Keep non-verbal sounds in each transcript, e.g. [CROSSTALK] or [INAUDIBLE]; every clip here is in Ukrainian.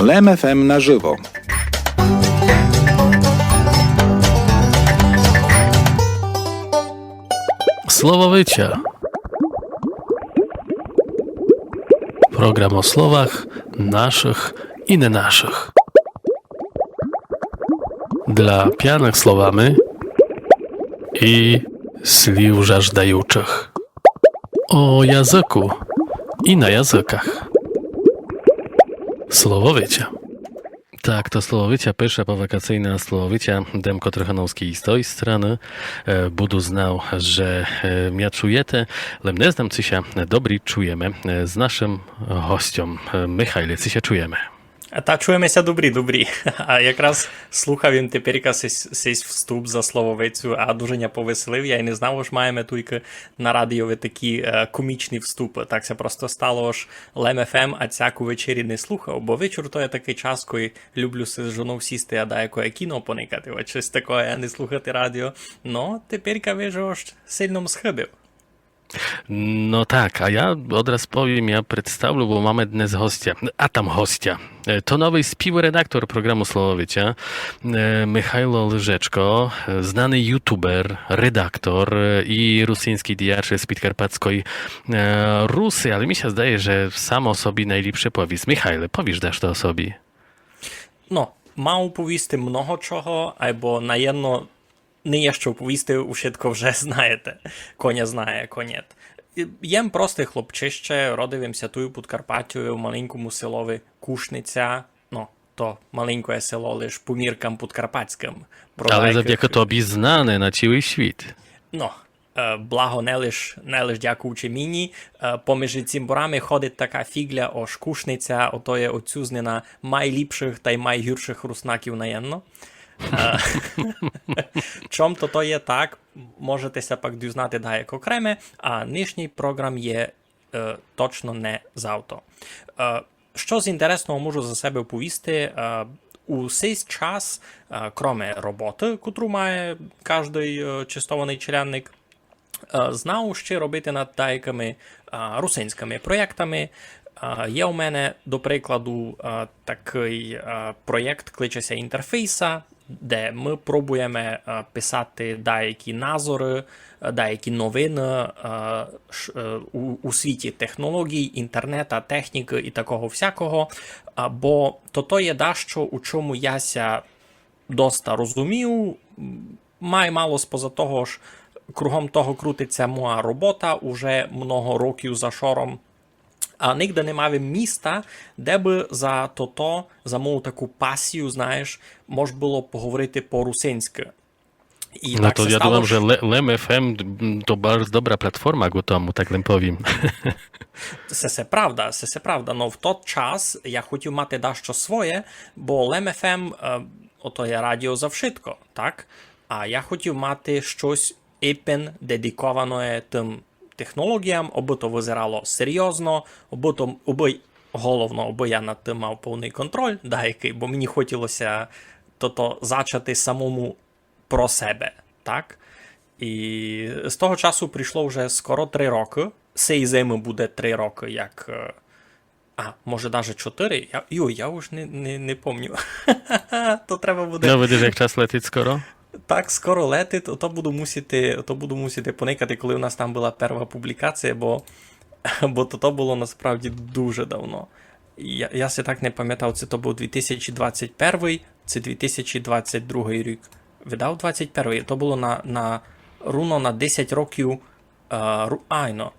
LMFM na żywo. Słowo Wycia. Program o słowach naszych i naszych. Dla pianych słowami i sliw żażdających. O języku i na językach. Słowowycia. Tak, to Słowowicia, pierwsza powakacyjna Słowowicia. Demko Trochanowski z tej strony. E, Budu znał, że e, mnie czujecie, ale nie znam, czy się dobry czujemy e, z naszym gościem. E, Michale, czy się czujemy? Та чуємося добрі, добрі. [LAUGHS] А якраз слухав він теперка сесь вступ за слововицю, а дуже ня повеселив. Я й не знав, що маємо тільки на радіові такі е, комічні вступи. Так це просто стало ж Лем ФМ, а цяку вечері не слухав, бо вечір то є такий час, коли люблю си з жоною сісти, а да якое кіно поникати, от щось таке, а не слухати радіо. Ну, теперка вижу, що сильно схибив. No tak, a ja od razu powiem, ja przedstawię, bo mamy dnes hostia, a tam hostia. E, to nowy spiłredaktor programu Słowowiecie, e, Michał Lżeczko, e, znany youtuber, redaktor i rosyjski diacz z Pitkarpackiej Rusy, ale mi się zdaje, że sam osobi najlepszy powiedz. Michał, powiesz dasz to osobie? No, mam powiesty mnoho czego, albo na jedno не є що повісти, у щитко вже [LAUGHS] знаєте. Коня знає, конєт. Єм простий хлопчище, родився тую під в маленькому селові Кушниця. Ну, то маленьке село лиш по міркам Ale деяких- zawdzięko tobie znany na cały świat. Ну, е, благо не лиш, не лиш дякуючи міні. Е, Поміж цим борами ходить така фігля о шкушниця, ото є оцюзнена майліпших та й майгірших руснаків наємно. [LAUGHS] Чом то то є так, можете пак дізнати да як окреме, а нижній програм є е, точно не з авто. Е, що з інтересного можу за себе оповісти? Е, у цей час, е, кроме роботи, котру має кожний е, чистований челянник, е, знав ще робити над деякими е, русинськими проєктами. Е, Є у мене, до прикладу, е, такий е, проєкт кличеться інтерфейса, де ми пробуємо е, писати деякі назори, е, деякі новини е, у, світі технологій, інтернета, техніки і такого всякого. Бо то то є дещо, у чому яся доста розумів. Май мало споза того ж, кругом того крутиться моя робота уже много років за шором. А нігде не мав міста, де би за то-то, за мою таку пасію, знаєш, можна було поговорити по-русинськи. І No to се ja стало, думam, że що- Le- Lem FM to bardzo dobra platforma ku tomu, tak lem powiem. Це все правда, це все правда. Но в той час я хотів мати дещо своє, бо Лем-ФМ, е, ото є радіо завшитко, так? А я хотів мати щось іпен дедиковане тим технологіям, аби то визирало серйозно, аби то аби, головно, аби я над тим мав повний контроль, деякий, бо мені хотілося то-то зачати самому про себе, так? І з того часу прийшло вже скоро три роки. Сей зими буде три роки, як. е, А, може, навіть чотири. Я, ю, я вже не, не, не пам'ятаю. [LAUGHS] то треба буде No widzisz, jak czas leci skoro? Так скоро летить, то буду мусити, то буду мусити поникати, коли у нас там була перша публікація, бо, [LAUGHS] бо то, то було насправді дуже давно. Я, я се так не пам'ятав, це то був 2021, це 2022 рік. Видав 21 то було на, на руно на 10 років. ру-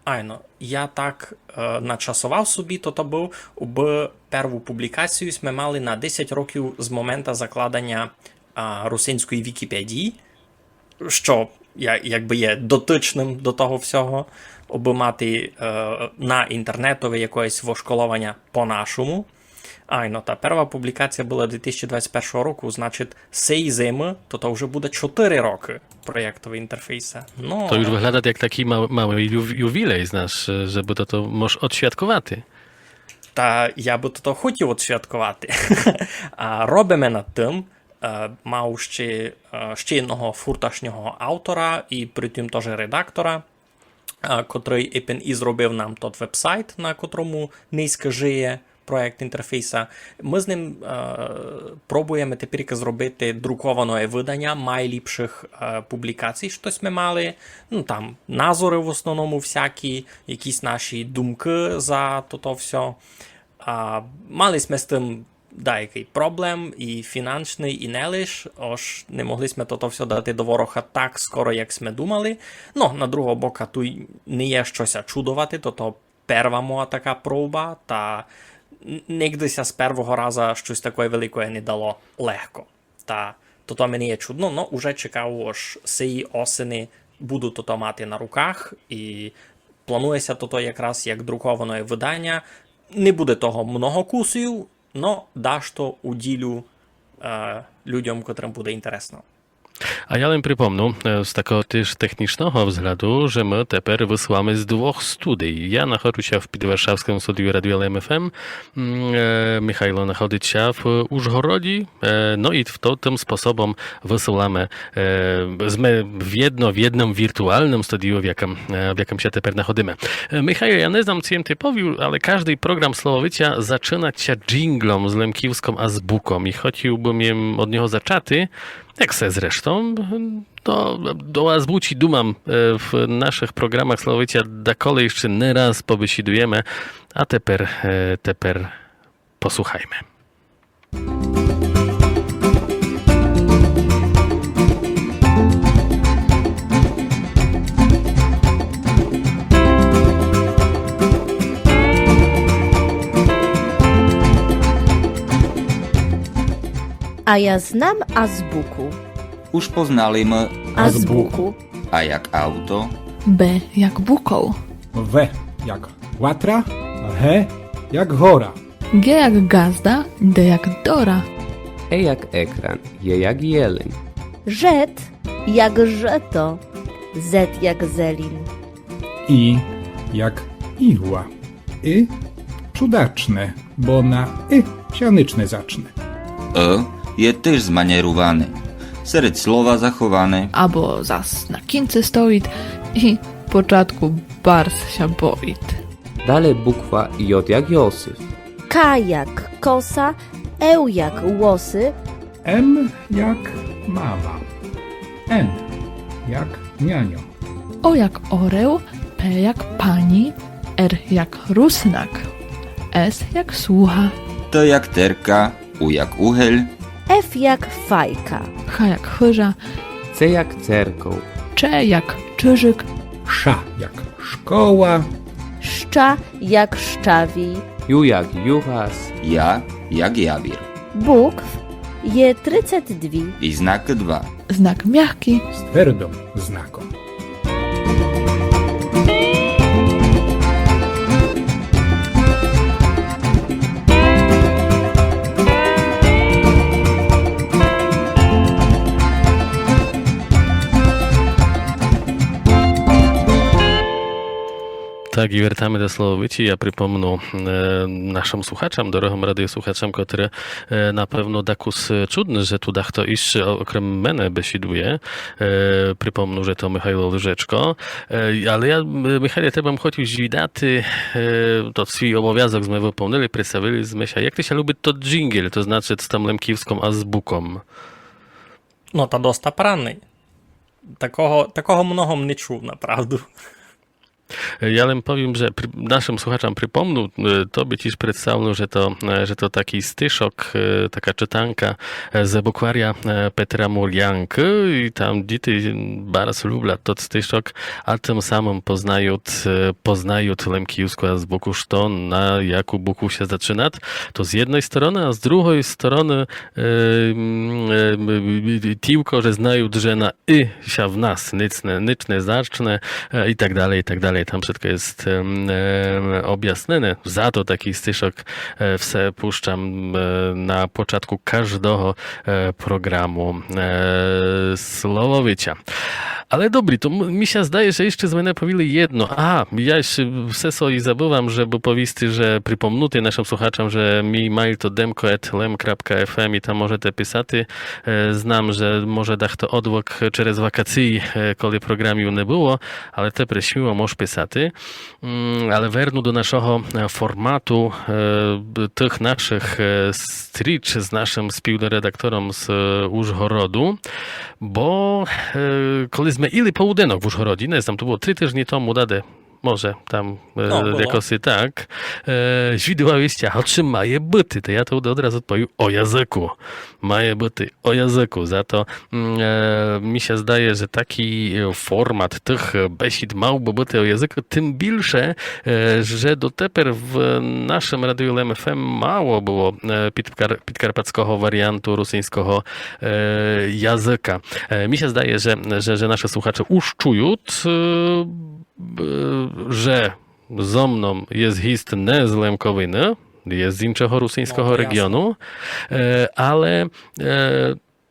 айно. Я так е, начасував собі, то то був об перву публікацію ми мали на 10 років з моменту закладення русинської Вікіпедії, що я, якби є дотичним до того всього, аби мати е, на інтернетове якесь вошколування по-нашому. Айно, та перша публікація була 2021 року, значить, сей зими, то то вже буде 4 роки проєктового інтерфейса. Ну, To już wygląda jak taki mały, mały ju- jubilej, znasz, żeby to, to możesz odświadkować. Та я би то хотів от святкувати. [LAUGHS] а робимо над тим. Е, Мав ще, е, ще одного фурташнього автора і при тим теж редактора, е, котрий епен і зробив нам тот вебсайт, на котрому низько жиє проект інтерфейса. Ми з ним пробуємо тепер зробити друковане видання найліпших публікацій. Щось ми мали. Ну там назори в основному всякі, якісь наші думки за то, то все. А, мали ми з тим деякий проблем, і фінансовий, і не лиш. Ож не могли ми то, все дати до ворога так скоро, як ми думали. Ну, на другого боку, тут не є щось чудувати, то то перва моя така проба, та нігдися з першого разу щось такої великої не дало легко. Та то то мені є чудно, но уже чекав аж цієї осени буду то то мати на руках, і планується то то якраз як друковане видання. Не буде того много кусів, но даш то уділю е, людям, котрим буде інтересно. A ja bym przypomniał e, z takiego też technicznego względu, że my teraz wysyłamy z dwóch studiów. Ja nachodzę się w Підwarszawskim studiu Radio LMFM, mm, e, Michajlo nachodzi się w Użgorodzie, e, no i w to, tym sposobem wysyłamy e, z my w jedno, w jednym wirtualnym studiu, w jakim, e, w jakim się teraz nachodzimy. E, Michał, ja nie znam, co im ty powił, ale każdy program Słowowicia zaczyna się dżinglą z lemkiwską azbuką i chciałbym jem od niego zaczaty, jak se zresztą, to do was wróci dumam. E, w naszych programach Slowicia dakole jeszcze nieraz pobysidujemy, a teper, e, teper posłuchajmy. A ja znam azbuku. Už poznali M Azbuku. A jak auto, B jak bukoł, W jak łatra, H jak hora. G jak gazda, D jak dora, E jak ekran, J jak jeleń, Żet jak żeto. Z jak zelin. I jak igła. Y cudaczne, bo na y sianyczne zacznę. E je też zmanierowany. Serед słowa zachowane, albo zas na kince stoit i początku bars się boit. dalej bukwa J jak Józef, K jak kosa. Eł jak łosy. M jak mama. N jak nianio. O jak oreł, P jak pani, R jak rusnak, S jak słucha, T jak terka, U jak uchel, F jak fajka. H jak chyża, C jak cerkoł, Cze jak czyżyk, Sza jak szkoła. Szcza jak szczawi. Ju jak juchas, ja jak jawir. Bukw je 32. I znak 2. znak miachki, Z twardą znaką. Tak, i wracamy do Słowowici. Ja przypomnę e, naszym słuchaczom, drogim radiosłuchaczom, które e, na pewno dakus czudny, że tu dach to iż okrem menę besiduje. E, przypomnę, że to Michał Łyżeczko. E, ale ja, e, Michale, te bym chciał żwidaty, e, to swój obowiązek my wypełnili, przedstawili z myśla. Jak ty się lubi to dżingiel, to znaczy z tą lemkiwską azbuką? Ну, та доста поранний. Такого, такого многом не чув, направду. Ja bym powiem, że naszym słuchaczom przypomnął, e, to by ci przedstawił, że to, e, że to taki styszok, e, taka czytanka z bukwaria e, Petra Murjanki i tam dzieci bardzo lubią to styszok, a tym samym poznają, poznają lemkijską z boku, što na jaku buku się zaczyna. To z jednej strony, a z drugiej strony e, e, tiłko, że znają, że na y się w nas, nicne, nyczne, zaczne e, i tak dalej, i tak dalej. Tam wszystko jest objaśnione. Za to taki styszok e, wse puszczam e, na początku każdego e, programu Słowowicia. Ale dobry, to mi się zdaje, że jeszcze z mnie powiedzieli jedno. A, ja jeszcze seso i zabuwam, że bo powisty, że przypomnuty naszym słuchaczom, że mi mail to demko.lem.fm i tam może te pisaty. E, znam, że może dach to odłok przez wakacji, kiedy programu nie było, ale te prosiło może pisaty. Mm, ale wernu do naszego e, formatu e, tych naszych stricz z naszym spiłdoredaktorem z Użhorodu, bo kiedy powiedzmy, ili połudeno w Uszhorodzinie, znam no, to było 3 tyżni tomu, dade może tam e, no, e, tak. E, źródła wieści, a czym maje byty? To ja to od razu odpowiem o języku. Maje byty o języku. Za to mm, e, mi się zdaje, że taki e, format tych e, besid małby byty o języku, tym bilsze, e, że do teper w naszym radiu LMFM mało było pitkar, pitkarpackiego wariantu rosyjskiego języka. mi się zdaje, że, że, że nasze słuchacze uszczują że ze mną jest hist nie z Lemkowiny, jest z innego rosyjskiego No, to jasne. regionu, e, ale e,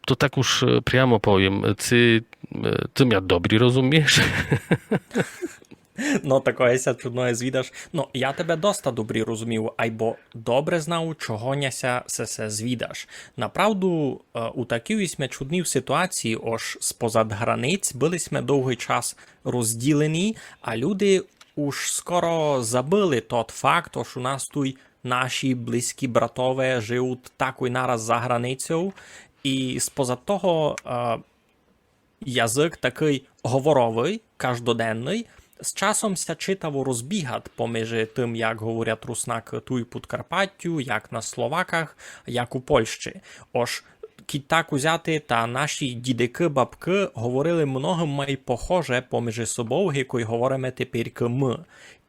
to tak już e, прямо powiem, ty, e, ty mnie dobry rozumiesz? [LAUGHS] Ну, такоєся чудное звідаш. Ну, я тебе доста добрі розумів, айбо добре знав, чого няся се се звідаш. Направду, е, у такій сме чудній ситуації, ож спозад границь були довгий час розділені, а люди уж скоро забили тот факт, ож у нас тут наші близькі братове живуть такой нараз за границею, і спозад того е, язик такий говоровий, каждоденний, з часом ся читаво розбігат поміж тим, як говорять руснаки ту і Подкарпаттю, як на Словаках, як у Польщі. Ож кіть так узяти, та наші дідики, бабки говорили многим май похоже поміж собою, якою говоримо тепер ми.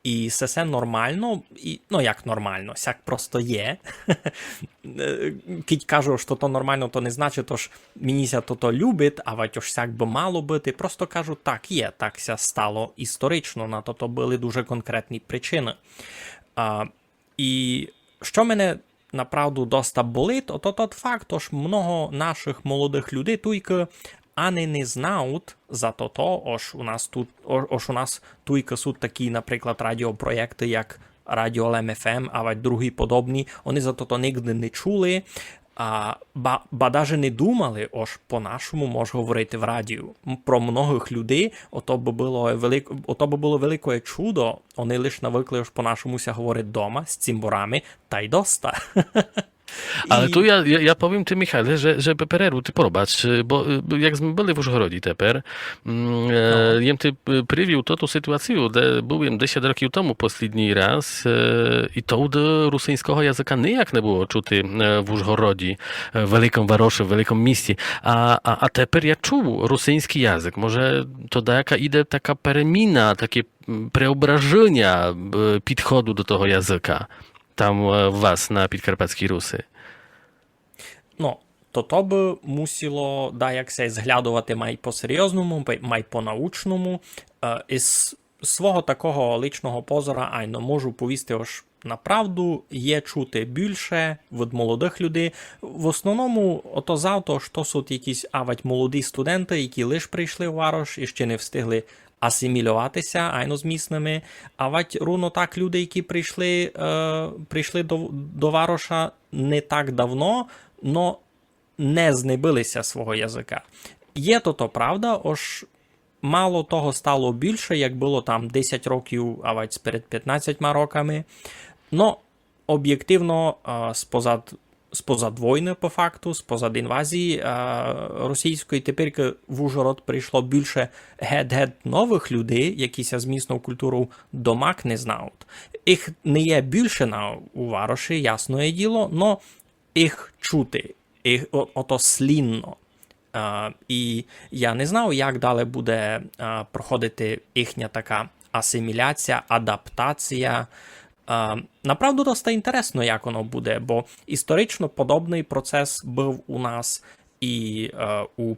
І це все нормально, і, ну як нормально, сяк просто є. [LAUGHS] Е, Кіть кажу, що то нормально, то не значить, то ж мені ся то то любить, а вать ось сяк би мало бити. Просто кажу, так є, так ся стало історично, на то то були дуже конкретні причини. А, і що мене направду доста болить, то тот факт, тож много наших молодих людей тільки ані не знають за то ож у нас тут, о- ож у нас тільки суть такі, наприклад, радіопроєкти, як Радіо ЛМФМ, а другі подобні, вони за то нігде не чули. А, ба, ба даже не думали, ож по-нашому може говорити в радіо. Про многих людей, ото би було велик, ото би було велике чудо. Вони лише навикли ож по-нашому ся говорить вдома з цимбурами, та й доста. Ale I... tu ja, ja, ja, powiem ty, Michale, że, że PPR-u ty porobacz, bo y, jak byli już choroli TPR, mm, e, no. jem ty y, privił to tu sytuację, de, byłem 10 roku temu posledni raz e, i to do rusyjskiego języka nijak nie było czuty e, w Użgorodzi, w Wielką Waroszu, w Wielką Misji, a, a, a teper ja czuł rusyjski język. Może to da jaka idę taka peremina, takie mm, preobrażenia podchodu do tego języka. Tam e, u was na Підкарпатській Руси. Ну, то то би мусило, да, якся зглядувати май по-серйозному, май- по-научному. Е, із свого такого личного позора, айно можу повісти, ож направду є чути більше від молодих людей. В основному, ото завтра, що суть якісь авать молоді студенти, які лише прийшли в Варош і ще не встигли асимілюватися айно з місними. А вать так люди, які прийшли, е, прийшли до, до Вароша не так давно, но не знебилися свого язика. Є то то правда, ож мало того стало більше, як було там 10 років, а вать перед 15 роками. Но об'єктивно, е, спозад, спозад війни, по факту, спозад інвазії е, російської, тепер в Ужгород прийшло більше гет-гет нових людей, які ся з місною культурою домак не знають. Їх не є більше на Вароші, ясне діло, но їх чути, їх, ото слінно. Е, і я не знав, як далі буде е, проходити їхня така асиміляція, адаптація. Е, направду доста інтересно, як воно буде, бо історично подобний процес був у нас і е, у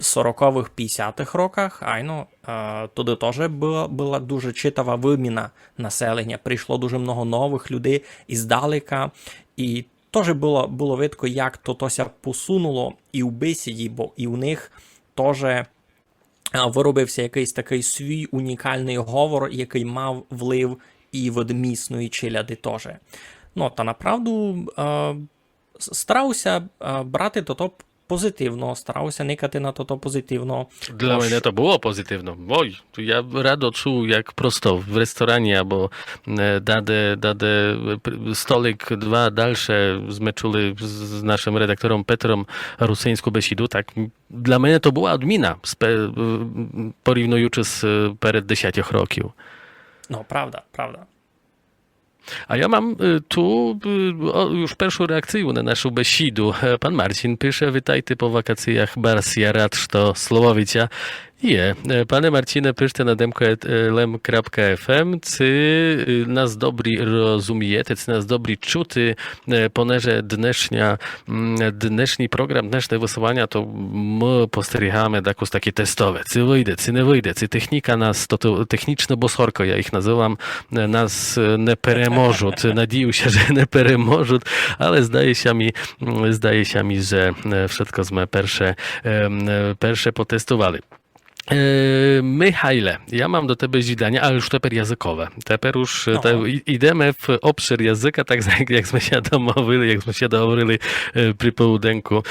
40-х, 50-х роках, айно, е, туди теж була, була дуже читава виміна населення. Прийшло дуже много нових людей іздалека, і теж було, було видко, як то тося посунуло і в бесіді, бо і у них теж виробився якийсь такий свій унікальний говор, який мав вплив і від місної челяди теж. Ну, та направду е, старався е, брати то позитивно, старався никати на то позитивно. Dla Тож- tu ja rado czuł jak prosto w restauranie albo e, dadę, dadę p- stolik dwa dalsze zmeczuli z, z naszym redaktorem Petrem Rusyńską Besidu. Tak, dla mnie to była odmina spe, porównując z e, перед 10 років. No, prawda, prawda. A ja mam y, tu y, już pierwszą reakcję na naszą besidu. E, pan Marcin pisze, witajcie po wakacjach Barsjara, to słowowicia. Je, pane Marcine, pyšte na demko.lem.fm, czy y, nas dobry rozumiete, czy nas dobry czuty, y, ponerze dnesznia, mm, dneszny program, dneszne wysyłania, to my posteriechamy takus takie testowe, czy wyjdzie, czy nie wyjdzie, czy technika nas, to, to techniczne bosorko, ja ich nazywam, nas nie peremożut, nadzieję się, że nie peremożut, ale zdaje się mi, zdaje się mi, że y, wszystko zmy pierwsze, pierwsze potestowali. Michale, ja mam do Ciebie zdanie, ale już teper językowe. Teper już No. te, i- idziemy w obszar języka, tak jak, jakśmy się domówili, jakśmy się doговорили e, przy południku e,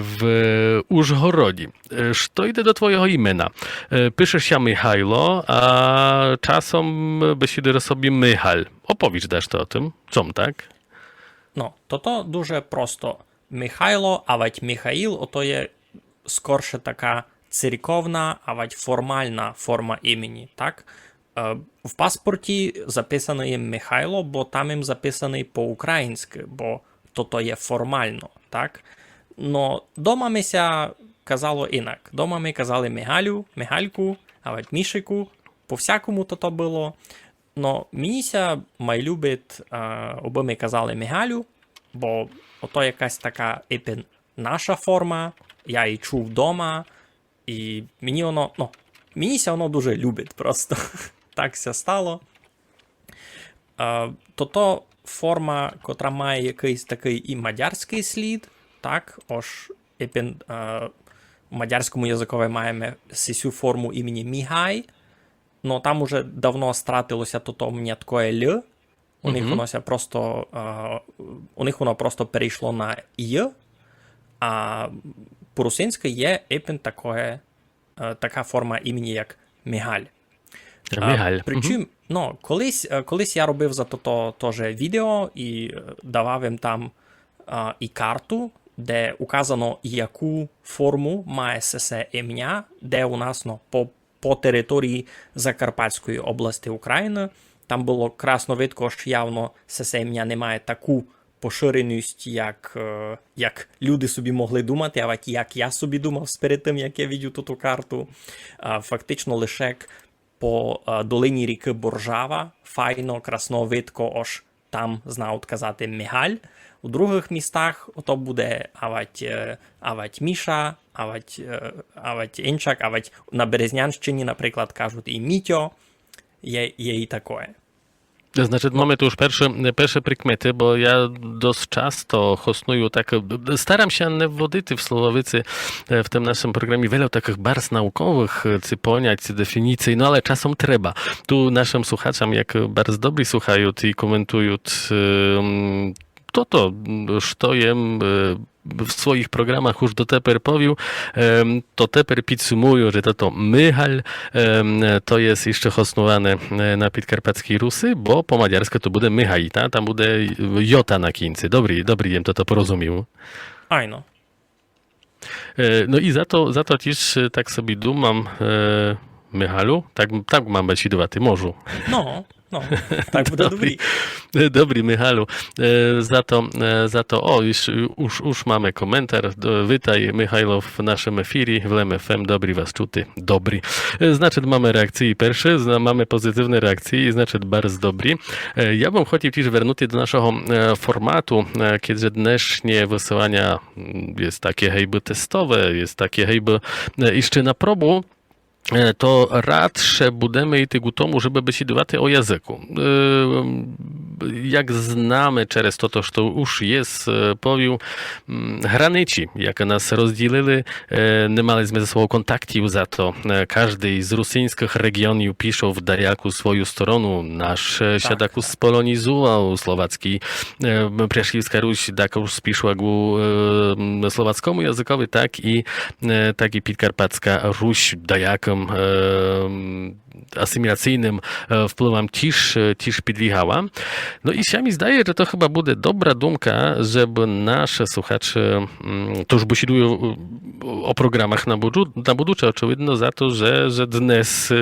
w Użgorodzie. E, Co idę do Twojego imienia? E, Piszesz się Michajlo, a czasem бесіди собі Михаль. Оповіч даш то о тим. Чом так? Ну, то то дуже просто. Михайло, а вать Михаїл, ото є скорше така Церковна, а формальна форма імені, так? Е, в паспорті записано є Михайло, бо там їм записаний по-українськи, бо то є формально, так? Но дома мися казало інак. Дома ми казали Мигалю, Мигальку, а Мішику, по-всякому то то було. Но мініся май любить, е, оби ми казали Мигалю, бо ото якась така епін наша форма, я її чув вдома, і мені воно, ну, мініся воно дуже любить просто. [LAUGHS] так ся стало. Е, то то форма, котра має якийсь такий і мадярський слід, так, ож епін, е, в мадярському язикові маємо сісю форму імені Мігай, но там уже давно стратилося то то м'яткое Л. У них воно просто е, у них воно просто перейшло на Й, а по-русинськи є епін такое, е, така форма імені як Мігаль. А, Михаль. Причому, ну, колись, е, колись я робив за то, теж відео і е, давав їм там а, і карту, де указано, яку форму має сесе ім'я, де у нас ну, по, по території Закарпатської області України. Там було красно видко, що явно сесе ім'я не має таку поширеність, як, е, як люди собі могли думати, а як я собі думав перед тим, як я відю ту карту. Фактично лише по е, долині ріки Боржава, файно, красновидко, аж там знають казати Мігаль. У других містах ото буде авать, е, авать Міша, авать, авать Інчак, авать на Березнянщині, наприклад, кажуть і Мітьо. Є, є і таке. Znaczy, mamy tu już pierwsze, pierwsze prikmety, bo ja dość często hosnuję tak, staram się nie wodity w Słowowicy e, w tym naszym programie wiele takich bars naukowych, e, cy poняć, cy definicji, no ale czasem trzeba. Tu naszym słuchaczom, jak bardzo dobry słuchają i komentują, em, to to, što jem e, w swoich programach już do Teper powił, to Teper podsumuje, że to to Mychal to jest jeszcze hosnowane na podkarpackiej Rusy, bo po maďarsku to bude Mychalita, tam bude Jota na kińcy. Dobry, dobry, jem to to porozumił. Ajno. E, no i za to, za to też e, tak sobie dumam e, Mychalu, tak, tak mam być i dwa ty morzu. No. No, [LAUGHS] tak, dobry. dobry. Michalu. E, za to, e, za to o, już, już, już mamy komentarz. Witaj, Michajlo, w naszym efirii, w LMFM. Dobry was czuty. Dobry. E, znaczy, mamy reakcje pierwsze, mamy pozytywne reakcje, znaczy, bardzo dobry. Ja bym chciał też wrócić do naszego formatu, kiedy dnesznie wysyłania mm, jest takie hejby testowe, jest takie hejby jeszcze na probu. E, to radsze budemy i tego tomu, żeby być debaty o języku. E, jak znamy przez to, to już jest, e, powiem, mm, granici, jakie nas rozdzielili, nie ze sobą kontaktów za to. Każdy z rosyjskich regionów piszą w dajaku swoją stronę. Nasz tak. siadaku tak. spolonizował słowacki. Przeszliwska Ruś dakusz spiszła głu słowackomu językowi, tak i tak i Pitkarpacka Ruś dajakom um, asymilacyjnym e, wpływem ciż, e, ciż podbiegała. No i się mi zdaje, że to chyba będzie dobra dumka, żeby nasze słuchacze, mm, to już besidują e, o programach na, budu, na buducze, oczywiście za to, że, że dnes e,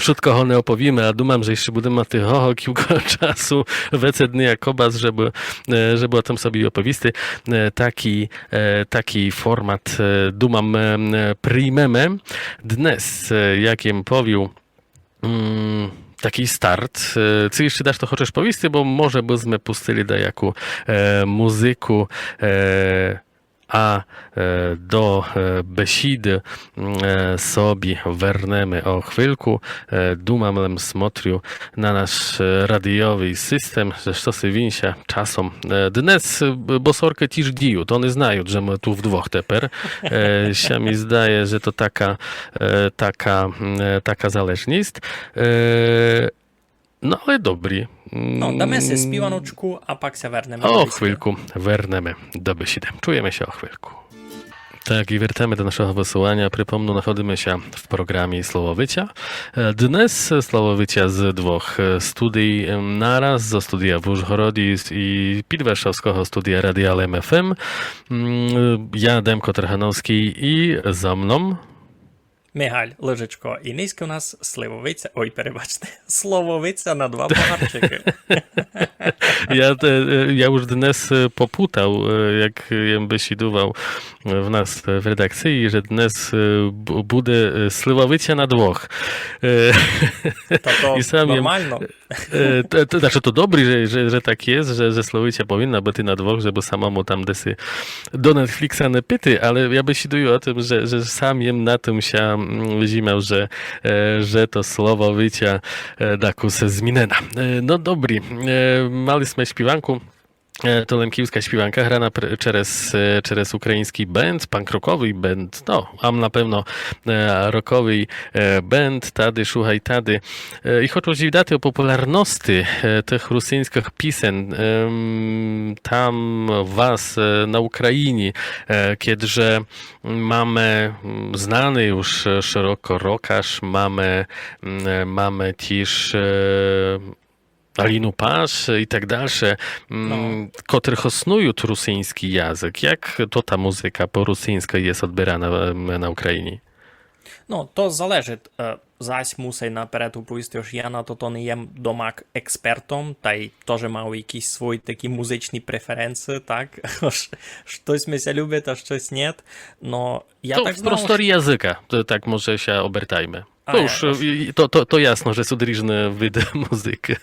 wszystko nie opowimy, a dumam, że jeszcze będziemy mati o, kilka [LAUGHS] czasu, wece dni jak obaz, żeby, e, żeby o tym sobie opowisty. E, Taki, e, taki format, e, dumam, e, przyjmemy. Dnes, e, jakim powił, taki start. E, Co jeszcze dasz, to chociaż powiedzty, bo może byśmy pustili da jaku e, muzyku e, a e, do besіди собі вернемо о хвильку. Думам смотрю na nasz radiowy system, że sztosy winsia czasom. E, dnes bosorkę tiż diju, to one znają, że my tu w dwóch teper. E, się mi zdaje, że to taka, taka, mm, taka zależność. No ale dobri. No, mm. damy sobie spiłanoczku, a pak se werneme. O chwilku, werneme do beside. Czujemy się o chwilku. Tak, i wracamy do naszego wysyłania. Przypomnę, nachodzimy się w programie Słowowycia. Dnes Słowowycia z dwóch studii naraz, ze studia w Użgorodzie i Pidwarszawskiego studia Radialem FM. Mm, ja, Demko Trachanowski i za mną Мигаль, Лежечко, і низько у нас сливовиця. Ой, перебачте, слововиця на два погарчики. Ja, te, już dnes e, poputał, e, jak besidował w nas w redakcji, że dnes e, bu- bude e, na dwóch. E, Та то І сам нормально. e, znaczy to dobry, że, że, że tak jest, że, że Słowicia powinna być na dwóch, żeby samemu tam desy do Netflixa nie pyty, ale ja besiduję o tym, że, że sam jem na tym się zimę, że, e, że to słowo wycia e, daku se zmieniona. E, no dobry, mali sme śpiewanku. E, To Lemkiewska śpiewanka, grana pr- przez, e, przez ukraiński band, punk rockowy band, no, a na pewno e, rockowy band, tady, słuchaj, tady. I chociaż daty o popularności tych rosyjskich pisen tam was na Ukrainie, kiedyże mamy mm, znany już szeroko rockarz, mamy, mm, mamy też Alinu Pasz i tak dalsze, mm, które hosnują rosyjski język. Jak to ta muzyka po rosyjsku jest odbierana em, na Ukrainie? Ну, то залежить. Е, Зась мусить наперед уповісти, що я на то, то не є домак експертом, та й теж мав якісь свої такі музичні преференції, так? Ш- [LAUGHS] Щось ми ся любить, а щось ні. Но я to так w знав, prostorii języka, to tak może się obertajmy. E, to, to, to jasno, że są różne види muzyki.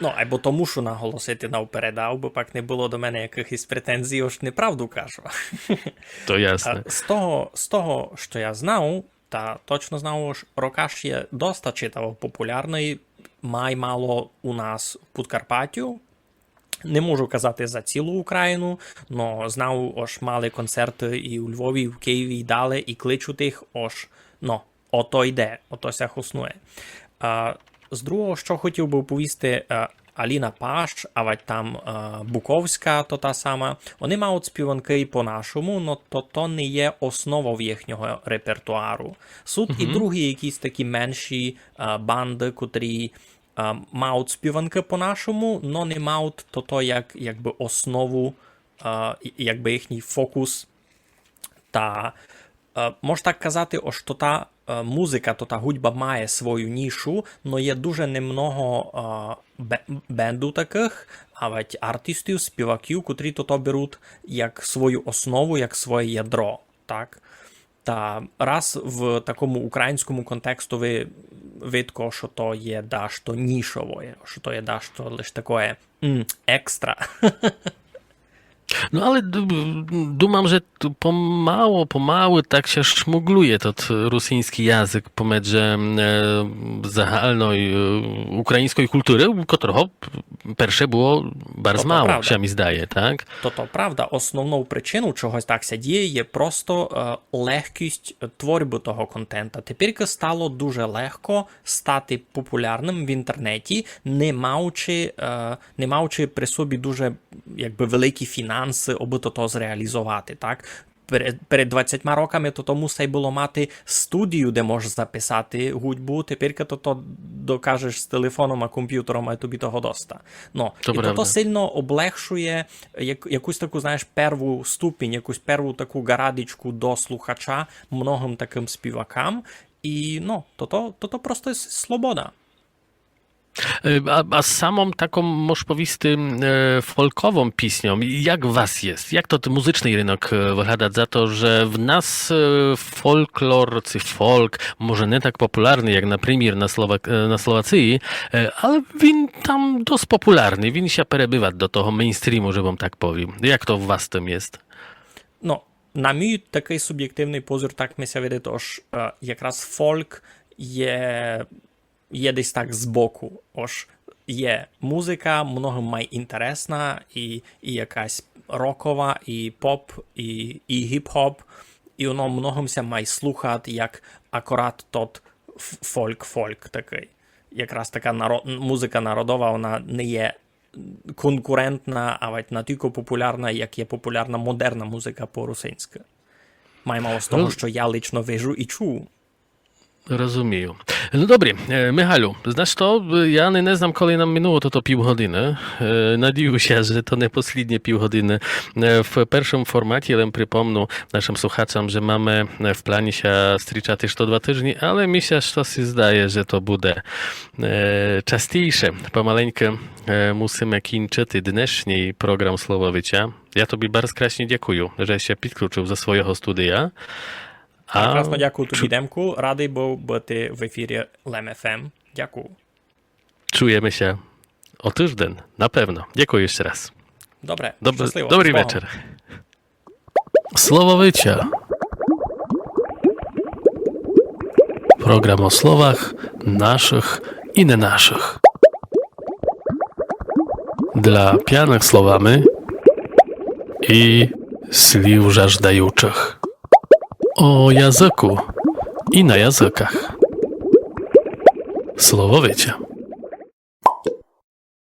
Ну, або то мушу наголосити навпередав, бо пак не було до мене якихось претензій, ось неправду кажу. [LAUGHS] А jasne. з того, з того, що я знав, та точно знав, що Рокаш є доста читаво популярний, май мало у нас в Подкарпаттю. Не можу казати за цілу Україну, але знав, ож мали концерти і у Львові, і в Києві, і дали, і кличуть їх, ож, ну, ото йде, ото ся хуснує. А, з другого, що хотів би оповісти, а, Аліна Паш, а вать там а, Буковська, то та сама, вони мають співанки і по-нашому, но то, то не є основа в їхнього репертуару. Суд і другі якісь такі менші а, банди, котрі а, мають співанки по-нашому, но не мають то, то як, якби основу, а, якби їхній фокус та е, можна так казати, ось то та музика, то та гудьба має свою нішу, але є дуже немного е, бенду таких, а ведь артистів, співаків, котрі то, то беруть як свою основу, як своє ядро. Так? Та раз в такому українському контексту ви видко, що то є дашто нішове, що то є дашто лише таке екстра. [LAUGHS] No ale dumam, że pomału, pomału tak się szmugluje to rosyjski język помедже e, загальної e, української культури, котрого перше було mało, правда. się mi zdaje, tak? То то правда, основну причину чогось так ся діє є просто легкість творби того контента. Тепер стало дуже легко стати популярним в інтернеті, не маючи, не маючи при собі дуже якби великі фінанси, аби то, то зреалізувати. Так? Перед, перед 20 роками то тому сей було мати студію, де можеш записати гудьбу. Тепер то, то докажеш з телефоном, а комп'ютером, а тобі того доста. Ну, То і правда. то сильно облегшує як, якусь таку, знаєш, перву ступінь, якусь перву таку гарадичку до слухача многим таким співакам. І ну, то, то, то, то просто свобода. E, A, a samą taką, możesz powiedzieć, e, folkową pieśnią, jak was jest? Jak to ten muzyczny rynek e, wygląda za to, że w nas e, folklor, czy folk, może nie tak popularny jak na przykład na, Słowak, e, na Słowacji, e, ale win tam dość popularny, win się perebywa do tego mainstreamu, żebym tak powiem. Jak to w was tym jest? Ну, на мій такий суб'єктивний позір, так ми ся види, тож е, якраз фольк є, є десь так збоку. Ож є музика, многим май інтересна, і, і якась рокова, і поп, і, і гіп-хоп, і воно многим ся май слухати, як акурат тот фольк-фольк такий. Якраз така народ, музика народова, вона не є конкурентна, а ведь не тільки популярна, як є популярна модерна музика по-русинськи. Має мало з того, Ну, що я лично вижу і чую. Rozumію. No dobry, e, Michalu, znasz to, ja nie znam, коли нам минуло то, то півгодини. Е, Надіюся, що то не послідні півгодини е, в першому форматі, але припомню нашим слухачам, że mamy w planie się strzyczać co dwa tygodnie, ale mi się coś zdaje, że to буде e, частіше. Помаленьку e, musimy kończyć dnешній program Słowowicia. Ja tobie bardzo kraśnie dziękuję, że się підключив за свого студія. А Прекрасно дякую тобі, Демку. Радий був бути в ефірі Лем.ФМ. Дякую. Czujemy się o tydzień, na pewno. Dziękuję jeszcze raz. Добре, Dobry, щасливо. dobry З Богом. wieczór. Słowowycia. Program o słowach naszych i nie naszych. Dla pianych słowami i sliw żażdajuczych. O jazyku i na jazykach. Słowo Słowowycia.